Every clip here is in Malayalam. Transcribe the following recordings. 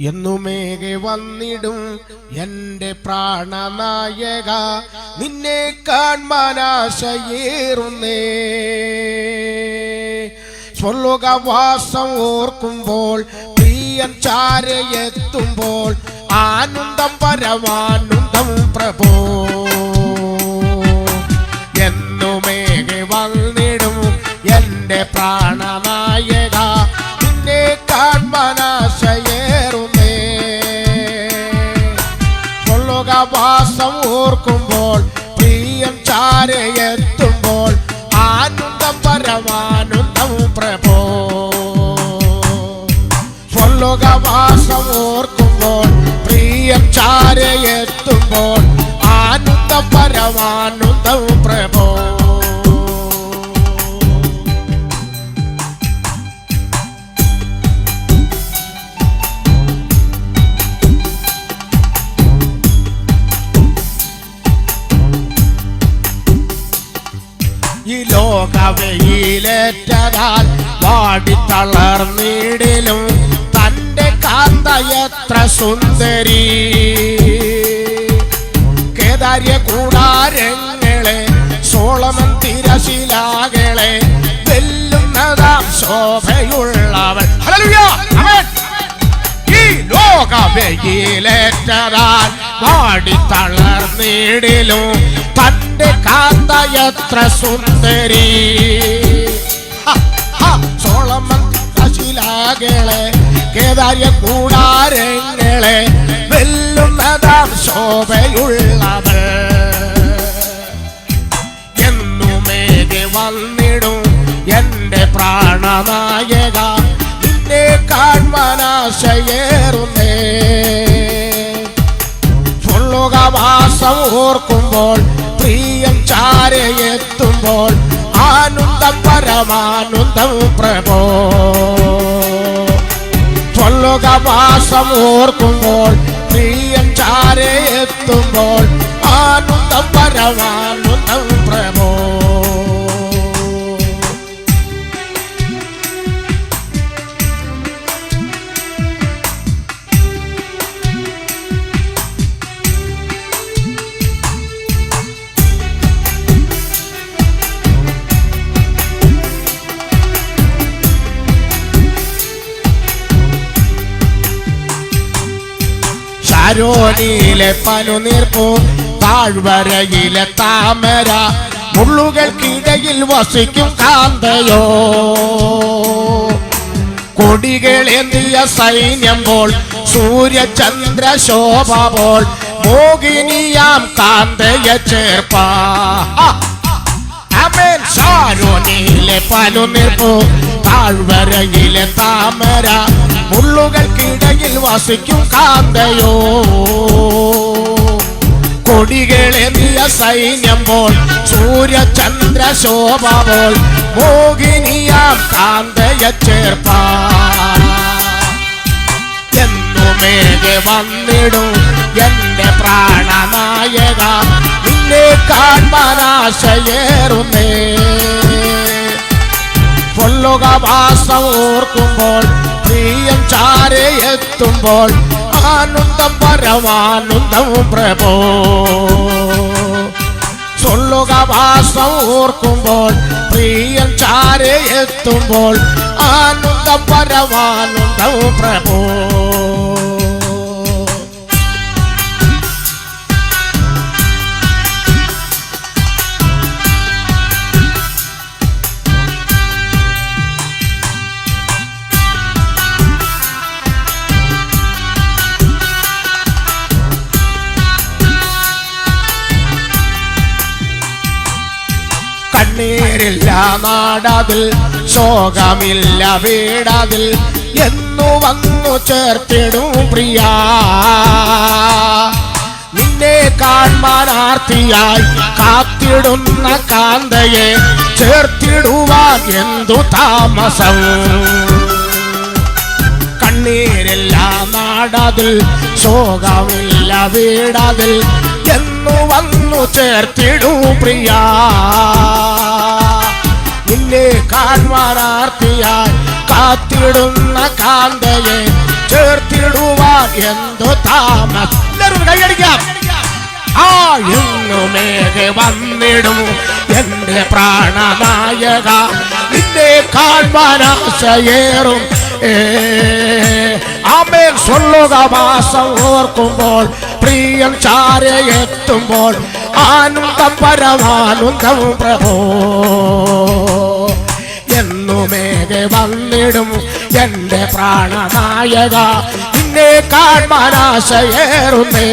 എന്നുമേകെ വന്നിടും എന്റെ പ്രാണനായക. നിന്നെ കാൺമാനാശയേറുന്നേ. സ്വർലോകവാസം ഓർക്കുമ്പോൾ പ്രിയൻ ചാരയെത്തുമ്പോൾ ആനന്ദം പരമാനന്ദം പ്രഭോ. എന്നുമേകെ വന്നിടും എന്റെ പ്രാണനായക സ്വർലോകവാസം ഓർക്കുമ്പോൾ തീയം ചാരയെത്തുമ്പോൾ ആനന്ദം പരമാനന്ദം പ്രഭോ. സ്വർലോകവാസം ഓർക്കുമ്പോൾ പ്രിയം ചാരയെത്തുമ്പോൾ ആനന്ദം പരമാനന്ദം ഈ ലോകവയിലേറ്റതാൽ വാടിത്തളർന്നിടിലും തന്റെ കാന്ത എത്ര സുന്ദരി. കേദാര്യ കൂടാരങ്ങളെ സോളമൻ തിരശിലാകളെ വെല്ലുന്നതാം ശോഭയുള്ളവൻ. ഹല്ലേലൂയ! ആമേൻ ഈ ലോകവയിലേറ്റതാൽ വാടിത്തളർന്നിടിലും തന്റെ കാന്ത എത്ര സുന്ദരി. ശിലാകളെ കേദാര്യ കൂടാരങ്ങളെ വെല്ലുന്നതാം ശോഭയുള്ളവൾ. എന്നുമേകെ വന്നിടും എന്റെ പ്രാണനായക. കാൺമാനാശയേറുന്നേ വാസം ഓർക്കുമ്പോൾ പ്രിയം ചാരയെത്തുമ്പോൾ ആനന്ദം പരമാനന്ദം പ്രഭോ. സ്വർലോകവാസം ഓർക്കുമ്പോൾ പ്രിയം ചാരയെത്തുമ്പോൾ ആനന്ദം പരമാനന്ദം പ്രഭോ. ശാരോനിയിലെ പനുനീർപ്പു താഴ്വരയിലെ താമര മുള്ളുകൾക്കിടയിൽ വസിക്കും കാന്തയോ. കൊടികളേന്തിയ സൈന്യം പോൾ സൂര്യചന്ദ്ര ശോഭ പോൾ മോഹിനിയാം കാന്തയ ചേർപ്പാ. അമേൻ. ഷാരോനിയിലെ പനുനിർപ്പു താഴ്വരയിലെ താമര മുള്ളുകൾക്കിടയിൽ വസിക്കും കാന്തയോ. കൊടികളെറിയ സൈന്യം പോൽ സൂര്യചന്ദ്ര ശോഭ പോൽ മോഹിനിയാം കാന്തയ ചേർപ്പാ വന്നിടും എന്റെ പ്രാണനായക നിന്നെ കാൺമാനാശയേറുന്നേ ഓർക്കുമ്പോൾ പ്രിയം ചാരയെത്തുമ്പോൾ ആനന്ദം പരമാനന്ദം പ്രഭോ. ചൊല്ലുകവാസം ഓർക്കുമ്പോൾ പ്രിയം ചാരയെത്തുമ്പോൾ ആനന്ദം പരമാനന്ദം പ്രഭോ. കണ്ണീരില്ല നാടതിൽ ശോകമില്ല വീടതിൽ. എന്നു വന്നു ചേർത്തിടും പ്രിയ. നിന്നെ കാൺമാനാർത്തിയായി കാത്തിടുന്ന കാന്തയെ ചേർത്തിടുവാൻ എന്തു താമസം? കണ്ണീരില്ല നാടതിൽ ശോകമില്ല വീടതിൽ. വന്നു ചേർത്തിടൂ പ്രിയ. നിന്നെ കാൺമാനാർത്തിയായി കാത്തിടുന്ന കാന്തയെ ചേർത്തിടുവാൻ എന്തു താമസം. കൈയടിക്കാം വന്നിടും എന്റെ പ്രാണനായക. നിന്നെ കാൺവാനാശയേറും ഏ ആമേൻ. സ്വല്ലുക മാസം ഓർക്കുമ്പോൾ പ്രിയം ചാരെ എത്തുമ്പോൾ ആനന്ദം പരമാനന്ദം പ്രഭോ. എന്നുമേകെ വന്നിടും എന്റെ പ്രാണനായക നിന്നെ കാൺമാനാശയേറുന്നേ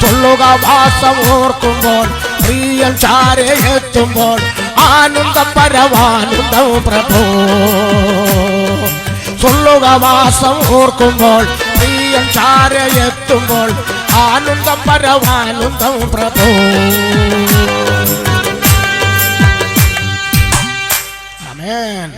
ചൊല്ലുക വാസം ഓർക്കുമ്പോൾ പ്രിയം ചാരെ എത്തുമ്പോൾ ആനന്ദം പരമാനന്ദം പ്രഭോ. ചൊല്ലുക വാസം ഓർക്കുമ്പോൾ പ്രിയം ചാരെ എത്തുമ്പോൾ ആനന്ദം പരമാനന്ദം പ്രഭോ. അമേൻ